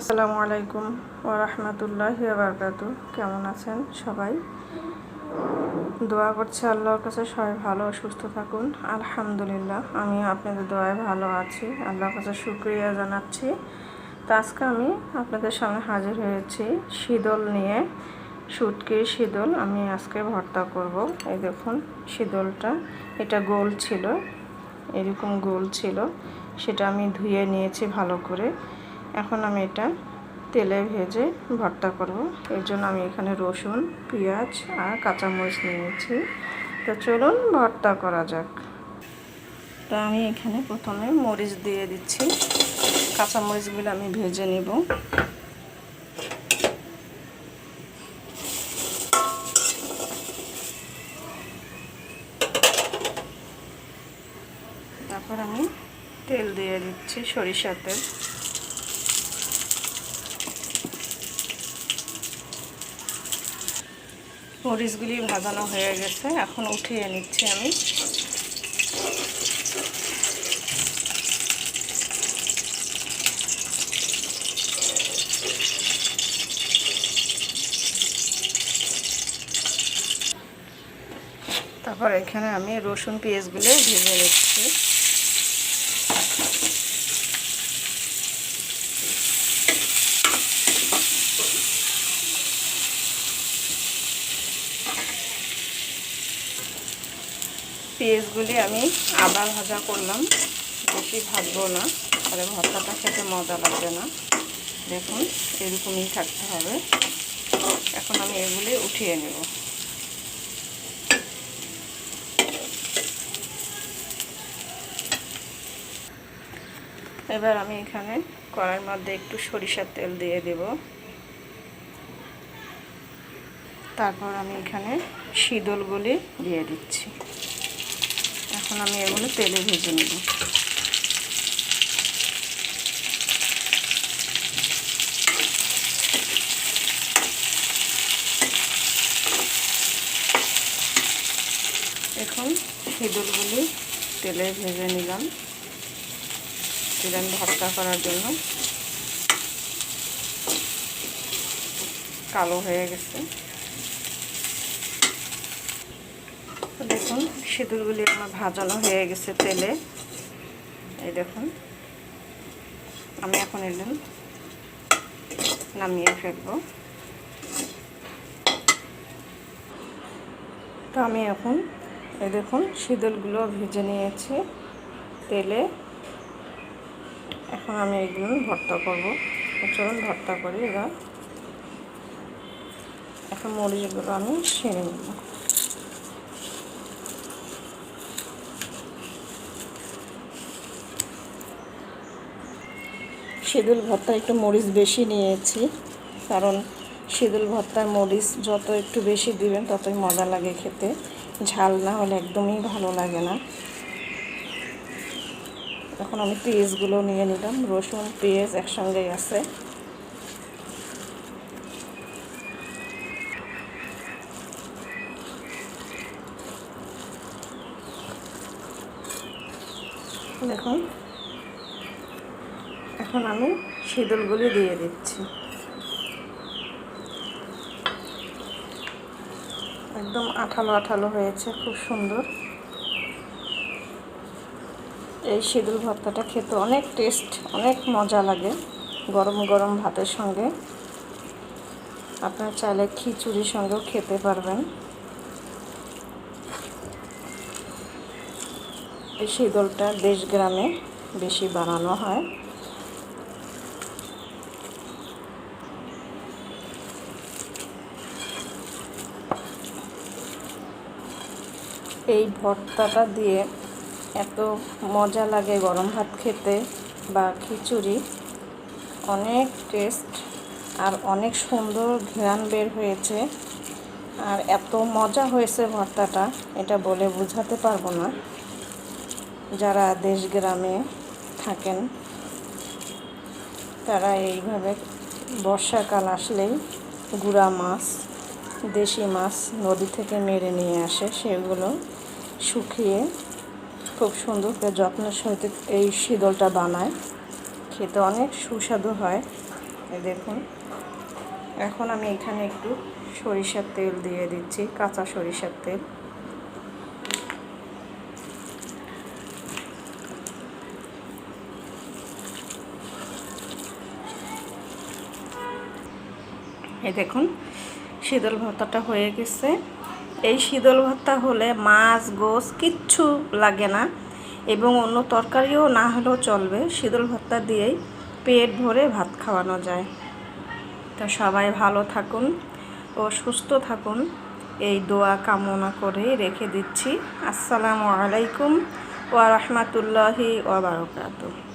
আসসালামু আলাইকুম ওরহমতুল্লাহ বারকাতু। কেমন আছেন সবাই? দোয়া করছি আল্লাহর কাছে সবাই ভালো ও সুস্থ থাকুন। আলহামদুলিল্লাহ, আমি আপনাদের দোয়ায় ভালো আছি, আল্লাহর কাছে শুক্রিয়া জানাচ্ছি। তো আজকে আমি আপনাদের সামনে হাজির হয়েছি শীতল নিয়ে, শুটকির শীতল। আমি আজকে ভর্তা করব। এই দেখুন, শীতলটা, এটা গোল ছিল, এরকম গোল ছিল। সেটা আমি ধুয়ে নিয়েছি ভালো করে। এখন আমি এটা তেলে ভেজে ভর্তা করব। এর জন্য আমি এখানে রসুন, পেঁয়াজ আর কাঁচামরিচ নিয়েছি তো চলুন ভর্তা করা যাক। তো আমি এখানে প্রথমে মরিচ দিয়ে দিচ্ছি। কাঁচামরিচগুলো আমি ভেজে নেব। তারপর আমি তেল দিয়ে দিচ্ছি সরিষার তেল। মরিচগুলি ভাজানো হয়ে গেছে। এখন উঠিয়ে নিচ্ছি আমি। তারপর এখানে আমি রসুন পেঁয়াজগুলো ভেজে নিচ্ছি। পেঁয়াজগুলি আমি আদা ভাজা করলাম। বেশি ভাজবো না, তাহলে ভর্তাটা খেতে মজা লাগবে না। দেখুন, এরকমই থাকতে হবে। এখন আমি এগুলি উঠিয়ে নেব। এবার আমি এখানে কড়াইয়ের মধ্যে একটু সরিষার তেল দিয়ে দেব। তারপর আমি এখানে শীতলগুলি দিয়ে দিচ্ছি। এখন আমি এগুলো তেলে ভেজে নেব। এখন সিঁদুরগুলি তেলে ভেজে নিলাম। দিলাম ভর্তা করার জন্য। কালো হয়ে গেছে দেখুন সিঁদুরগুলি আমার ভাজানো হয়ে গেছে তেলে। এই দেখুন। আমি এখন এলাম নামিয়ে ফেলব। তো আমি এখন এই দেখুন শীতলগুলো ভেজে নিয়েছি তেলে। এখন আমি এগুলো ভর্তা করব। চলুন ভর্তা করি এবার। এখন মরিচগুলো আমি ছেড়ে নেব। সিঁদুল ভর্তা একটু মরিচ বেশি নিয়েছি, কারণ সিঁদুল ভর্তার মরিচ যত একটু বেশি দিবেন ততই মজা লাগে খেতে। ঝাল না হলে একদমই ভালো লাগে না। এখন আমি পেঁয়াজগুলো নিয়ে নিলাম, রসুন, পেঁয়াজ একসঙ্গেই আছে। দেখুন এখন আমি শীতলগুলি দিয়ে দিচ্ছি। একদম আঠালো আঠালো হয়েছে, খুব সুন্দর। এই শীতল ভর্তাটা খেতে অনেক টেস্ট, অনেক মজা লাগে গরম গরম ভাতের সঙ্গে। আপনার চাইলে খিচুড়ির সঙ্গেও খেতে পারবেন। এই শীতলটা দেশ গ্রামে বেশি বানানো হয়। এই ভর্তাটা দিয়ে এত মজা লাগে গরম ভাত খেতে বা খিচুড়ি। অনেক টেস্ট আর অনেক সুন্দর ঘ্রাণ বের হয়েছে। আর এত মজা হয়েছে ভর্তাটা, এটা বলে বোঝাতে পারব না। যারা দেশ গ্রামে থাকেন, তারা এইভাবে বর্ষাকাল আসলেই গুড়া মাছ দেশি মাছ নদী থেকে মেরে নিয়ে আসে, সেগুলো শুকিয়ে খুব সুন্দর করে যত্নের সহিত এই শীতলটা বানায়। খেতে অনেক সুস্বাদু হয়। দেখুন। এখন আমি এখানে একটু সরিষার তেল দিয়ে দিচ্ছি, কাঁচা সরিষার তেল। এই দেখুন শীতল ভর্তাটা হয়ে গেছে। এই শীতল ভর্তা হলে মাছ, গোস কিচ্ছু লাগে না এবং অন্য তরকারিও না হলেও চলবে। শীতল ভর্তা দিয়েই পেট ভরে ভাত খাওয়ানো যায়। তো সবাই ভালো থাকুন ও সুস্থ থাকুন। এই দোয়া কামনা করে রেখে দিচ্ছি। আসসালামু আলাইকুম ওয়া রাহমাতুল্লাহি ওয়া বারাকাতুহু।